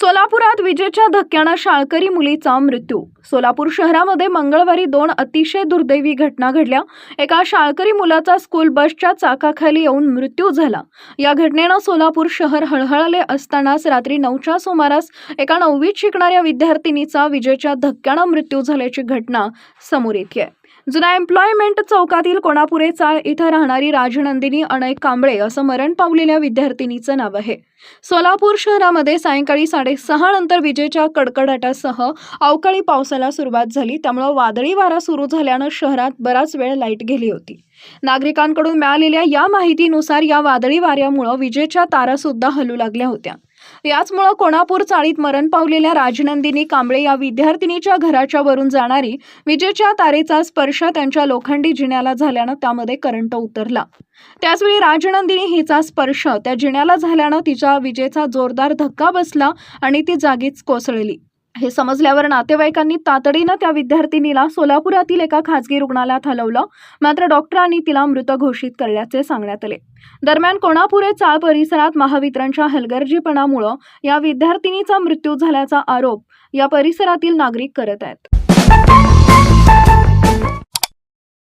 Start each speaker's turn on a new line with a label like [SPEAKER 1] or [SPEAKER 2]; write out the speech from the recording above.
[SPEAKER 1] सोलापुरात विजेच्या धक्क्यानं शाळकरी मुलीचा मृत्यू. सोलापूर शहरामध्ये मंगळवारी दोन अतिशय दुर्दैवी घटना घडल्या. एका शाळकरी मुलाचा स्कूल बसच्या चाकाखाली येऊन मृत्यू झाला. या घटनेनं सोलापूर शहर हळहळले असतानाच रात्री नऊच्या सुमारास एका नववीत शिकणाऱ्या विद्यार्थिनीचा विजेच्या धक्क्यानं मृत्यू झाल्याची घटना समोर येते. जुना एम्प्लॉयमेंट चौकातील कोणापुरे चाळ इथं राहणारी राजनंदिनी अनय कांबळे असं मरण पावलेल्या विद्यार्थिनीचं नाव आहे. सोलापूर शहरामध्ये सायंकाळी साडेसहा नंतर विजेच्या कडकडाटासह अवकाळी पावसाला सुरुवात झाली. त्यामुळं वादळी वारा सुरू झाल्यानं शहरात बराच वेळ लाइट गेली होती. नागरिकांकडून मिळालेल्या या माहितीनुसार या वादळी वाऱ्यामुळं विजेच्या तारा सुद्धा हलू लागल्या होत्या. याचमुळं कोणापूर चाळीत मरण पावलेल्या राजनंदिनी कांबळे या विद्यार्थिनीच्या घराच्या वरून जाणारी विजेच्या तारेचा स्पर्श त्यांच्या लोखंडी जिन्याला झाल्यानं त्यामध्ये करंट उतरला. त्याचवेळी राजनंदिनी हिचा स्पर्श त्या जिन्याला झाल्यानं तिच्या विजेचा जोरदार धक्का बसला आणि ती जागीच कोसळली. हे समजल्यावर नातेवाईकांनी तातडीनं त्या विद्यार्थिनीला सोलापुरातील एका खासगी रुग्णालयात हलवलं. मात्र डॉक्टरांनी तिला मृत घोषित करण्याचे सांगण्यात आले. दरम्यान कोणापुरे चाळ परिसरात महावितरणच्या हलगर्जीपणामुळं या विद्यार्थिनीचा मृत्यू झाल्याचा आरोप या परिसरातील नागरिक करत आहेत.